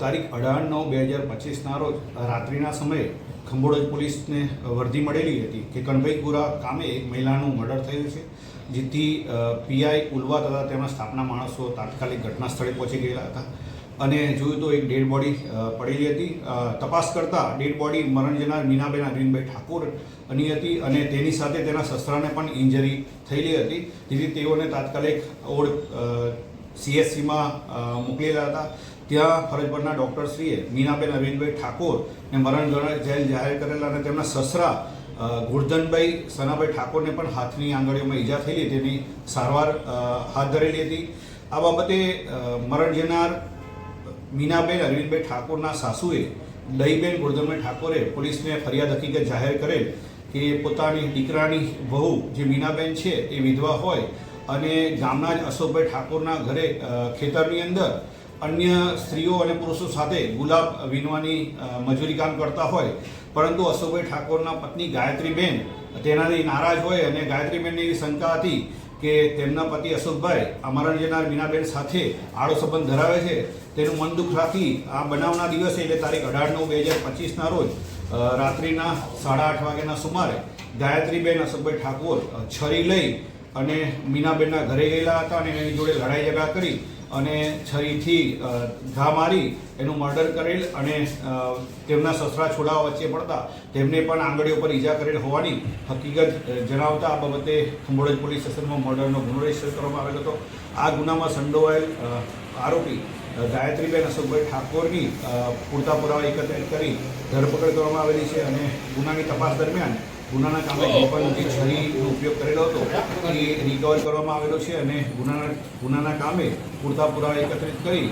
તારીખ અઢાર નવ બે હજાર પચીસના રોજ રાત્રિના સમયે ખંભોળજ પોલીસને વર્દી મળેલી હતી. કે કણભાઈપુરા કામે એક મહિલાનું મર્ડર થયું છે, જેથી પીઆઈ ઉલવા તથા તેમના સ્થાપના માણસો તાત્કાલિક ઘટના સ્થળે પહોંચી ગયેલા હતા. અને જોયું તો એક ડેડ બોડી પડેલી હતી. તપાસ કરતા ડેડ બોડી મરણ જનાર મીનાબેન અરવિંદભાઈ ઠાકોરની હતી અને તેની સાથે તેના સસરાને પણ ઇન્જરી થયેલી હતી, જેથી તેઓને તાત્કાલિક ઓડ સીએસસીમાં મોકલેલા હતા. ત્યાં ફરજ પરના ડૉક્ટરશ્રીએ મીનાબેન અરવિંદભાઈ ઠાકોરને મરણ જેલ જાહેર કરેલા અને તેમના સસરા ગુરધનભાઈ સનાભાઈ ઠાકોરને પણ હાથની આંગળીઓમાં ઈજા થયેલી તેની સારવાર હાથ ધરેલી હતી. આ બાબતે મરણ જનાર મીનાબેન અરવિંદભાઈ ઠાકોરના સાસુએ દહીબેન ગુરધનભાઈ ઠાકોરે પોલીસને ફરિયાદ હકીકત જાહેર કરેલ કે પોતાની દીકરાની વહુ જે મીનાબેન છે એ વિધવા હોય અને ગામના જ અશોકભાઈ ઠાકોરના ઘરે ખેતરની અંદર અન્ય સ્ત્રીઓ અને પુરુષો સાથે ગુલાબ વીણવાની મજૂરી કામ કરતા હોય, પરંતુ અશોકભાઈ ઠાકોરના પત્ની ગાયત્રીબેન તેનાથી નારાજ હોય અને ગાયત્રીબેનની એવી શંકા હતી કે તેમના પતિ અશોકભાઈ અમારા જનાર મીનાબેન સાથે આડો સંબંધ ધરાવે છે. તેનું મન દુઃખ રાખી આ બનાવના દિવસે, એટલે તારીખ અઢાર નવ બે હજાર પચીસના રોજ રાત્રિના સાડા આઠ વાગ્યાના સુમારે ગાયત્રીબેન અશોકભાઈ ઠાકોર છરી લઈ અને મીનાબેનના ઘરે ગયેલા હતા અને એની જોડે લડાઈ ઝઘડા કરી અને છરીથી ઘા મારી, એનું મર્ડર કરેલ અને તેમના સસરા છોડાવા વચ્ચે પડતા, તેમને પણ આંગળીઓ પર ઈજા કરેલ હોવાની હકીકત જણાવતા આ બાબતે ખંભોળજ પોલીસ સ્ટેશનમાં મર્ડરનો ગુનો રજિસ્ટર કરવામાં આવેલો હતો. આ ગુનામાં સંડોવાયેલ આરોપી ગાયત્રીબેન અશોકભાઈ ઠાકોરની પૂરતા પુરાવા એકત્રિત કરી ધરપકડ કરવામાં આવેલી છે અને ગુનાની તપાસ દરમિયાન ગુનાના કામે પણ જે છરીનો ઉપયોગ કરેલો હતો, એ રિકવર કરવામાં આવેલો છે અને ગુનાના ગુનાના કામે પૂરતા પુરાવા એકત્રિત કરી